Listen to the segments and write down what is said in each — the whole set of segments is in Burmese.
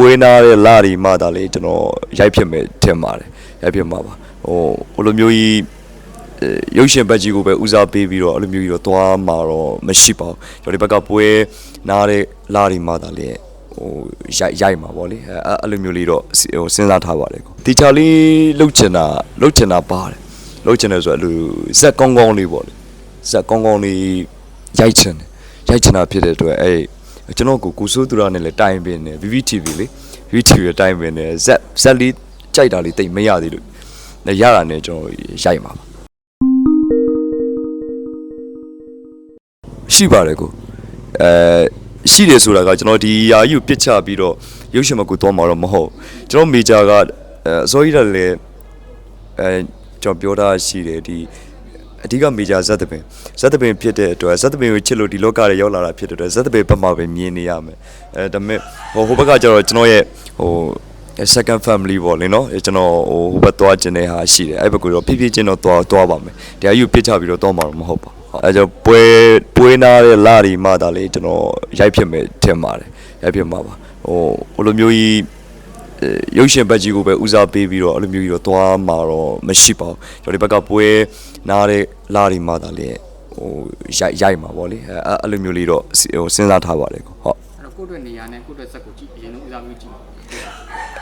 ပွေးနာတဲ့လာဒီမှသာလေကျွန်တော်ရိုက်ဖြစ်မယ်ထင်ပါတယ်ရိုက်ဖြစ်မှာပါဟိုဟိုလိုမျိုးကြီးအဲရုပ်ရှင်ဘက်ကြီးကိုပဲဦးစားပေးပြီးတော့အဲ့လိုမျိုးကြီးတော့သွားမှာတော့မရှိပါဘူးကျွန်တော်ဒီဘက်ကပွဲနာတဲ့လာဒီမှသာလေဟိုရိုက်ရိုက်မှာပေါ့လေအဲအဲ့အဲ့လိုမျိုးလေးတော့ဟိုစဉ်းစားထားပါတယ်ကိုတီချာလေးလှုပ်ချင်တာလှုပ်ချင်တာပါတယ်လှုပ်ချင်တယ်ဆိုတော့အဲ့လိုဇက်ကောင်းကောင်းလေးပေါ့လေဇက်ကောင်းကောင်းလေးရိုက်ချင်တယ်ရိုက်ချင်တာဖြစ်တဲ့အတွက်အဲ့ ကျွန်တော်ကိုကိုစိုးသူရနဲ့လည်းတိုင်ပင်နေ VVTV လေ VVTV ရဲ့တိုင်ပင်နေဇက်ဇက်လေးကြိုက်တာလေးတိတ်မရသေးလို့လည်းရတာနဲ့ကျွန်တော်ရိုက်မှာပါရှိပါတယ်ကိုအဲရှိတယ်ဆိုတာကကျွန်တော်ဒီယာကြီးကိုပြစ်ချပြီးတော့ရုပ်ရှင်မကူသွားမှာတော့မဟုတ်ကျွန်တော်မေဂျာကအဲအစိုးရလည်းအဲကျွန်တော်ပြောတာရှိတယ်ဒီ အဓိကမေဂျာဇက်တပင်ဇက်တပင်ဖြစ်တဲ့အတွက်ဇက်တပင်ကိုချစ်လို့ဒီလောကထဲရောက်လာတာဖြစ်တဲ့အတွက်ဇက်တပင်ဘက်မှာပဲမြင်နေရမယ်အဲဒါပေမဲ့ဟိုဟိုဘက်ကကျတော့ကျွန်တော်ရဲ့ဟို second family ပေါ့လေနော်ကျွန်တော်ဟိုဟိုဘက်သွားခြင်းတဲ့ဟာရှိတယ်အဲ့ဘက်ကိုတော့ဖြည်းဖြည်းချင်းတော့သွားသွားပါမယ်တရားယူပြစ်ချပြီးတော့သွားမှာတော့မဟုတ်ပါဘူးအဲကြောင့်ပွဲပွဲနာတဲ့လာဒီမှသာလေကျွန်တော်ရိုက်ဖြစ်မယ်ထင်ပါတယ်ရိုက်ဖြစ်မှာပါဟိုဟိုလိုမျိုးကြီးအဲ ရုပ်ရှင်ဘက်ကြီးကိုပဲဦးစားပေးပြီးတော့အဲ့လိုမျိုးကြီးတော့သွားမှာတော့မရှိပါဘူးကျွန်တော်ဒီဘက်ကပွဲနားတဲ့လာဒီမှသာလေဟိုရိုက်ရိုက်မှာပေါ့လေအဲအဲ့အဲ့လိုမျိုးလေးတော့ဟိုစဉ်းစားထားပါတယ်ကိုဟုတ်အဲ့တော့ကိုယ့်အတွက်နေရာနဲ့ကိုယ့်အတွက်ဇက်ကိုကြည့်အရင်ဆုံးဦးစားပေးကြည့်ပါ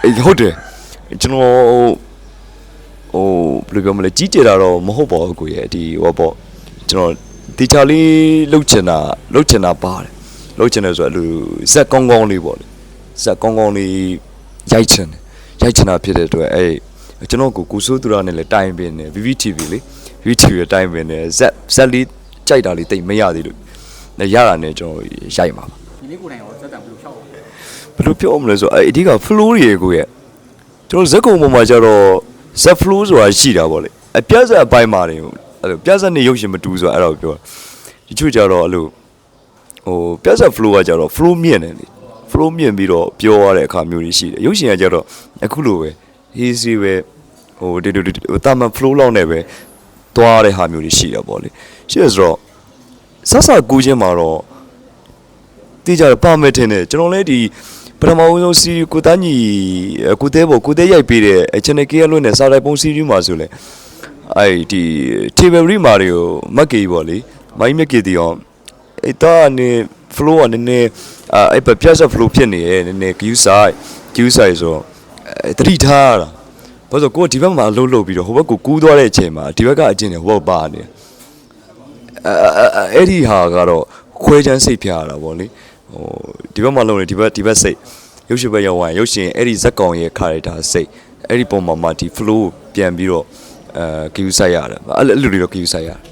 အေးဟုတ်တယ်ကျွန်တော်ဟိုဘယ်လိုပြောမလဲကြီးကြတာတော့မဟုတ်ပါဘူးကိုရဲ့ဒီဟောပေါ့ကျွန်တော်တီချာလေးလှုပ်ချင်တာလှုပ်ချင်တာပါတယ်လှုပ်ချင်တယ်ဆိုတော့အဲ့လိုဇက်ကောင်းကောင်းလေးပေါ့လေဇက်ကောင်းကောင်းလေး ရိုက်ချင်တယ်ရိုက်ချင်တာဖြစ်တဲ့အတွက်အဲ့ကျွန်တော်ကိုကိုစိုးသူရနဲ့လည်းတိုင်ပင်နေ VVTV လေ VVTV ရဲ့တိုင်ပင်နေဇက်ဇက်လေးကြိုက်တာလေးတိတ်မရသေးလို့လည်းရတာနဲ့ကျွန်တော်ရိုက်မှာပါဒီနေ့ကိုယ်တိုင်ရောဇက်တံဘယ်လိုဖြောက်ပါလဲဘယ်လိုပြောမလဲဆိုတော့အဲ့အဓိက flow တွေကိုရဲ့ကျွန်တော်ဇက်ကုံပေါ်မှာကျတော့ z flow ဆိုတာရှိတာပေါ့လေအပြတ်ဆက်အပိုင်းမှာတွေအဲ့လိုပြတ်ဆက်နေရုပ်ရှင်မတူဆိုတာအဲ့ဒါကိုပြောတာဒီချို့ကျတော့အဲ့လိုဟိုပြတ်ဆက် flow ကကျတော့ flow မြင့်တယ်လေ flow မြင့်ပြီးတော့ပြောရတဲ့အခါမျိုးတွေရှိတယ်ရုပ်ရှင်ကကျတော့အခုလိုပဲ easy ပဲဟိုဒီဒီဒီဟိုတာမန် flow လောက်နဲ့ပဲသွားတဲ့ဟာမျိုးတွေရှိတာပေါ့လေရှိရဆိုတော့ဆဆကူးချင်းမှာတော့တေးကြတော့ပါမယ်ထင်တယ်ကျွန်တော်လည်းဒီပထမဦးဆုံးစီကိုတန်းကြီးအဲကိုတဲပေါ်ကိုတဲရိုက်ပေးတဲ့အဲ channel K ရလွန်းနဲ့စာတိုက်ပုံစီရီမှာဆိုလဲအဲ့ဒီ table read မှာတွေကိုမက်ကေပေါ့လေမိုင်းမက်ကေတီအောင်အဲ့တော့နေ flow ကနည်းနည်းအာအဲ့ပြတ်ဆက် flow ဖြစ်နေရဲ့နည်းနည်း queue side queue side ဆိုတော့အဲတတိထားရတာဘာလို့ကိုကဒီဘက်မှာအလုပ်လုပ်ပြီးတော့ဟိုဘက်ကိုကူးသွားတဲ့အချိန်မှာဒီဘက်ကအကျင့်တွေဟိုဘက်ပါနေတယ်အဲအဲ့ဒီဟာကတော့ခွဲချမ်းစိတ်ဖျားရတာပေါ့လေဟိုဒီဘက်မှာလုံးနေဒီဘက်ဒီဘက်စိတ်ရုပ်ရှင်ဘက်ရောက်ဝင်ရုပ်ရှင်အဲ့ဒီဇက်ကောင်ရဲ့ character စိတ်အဲ့ဒီပုံမှာမှဒီ flow ကိုပြန်ပြီးတော့အဲ queue ဆိုင်ရတယ်အဲ့လိုအဲ့လိုတွေတော့ queue ဆိုင်ရတယ်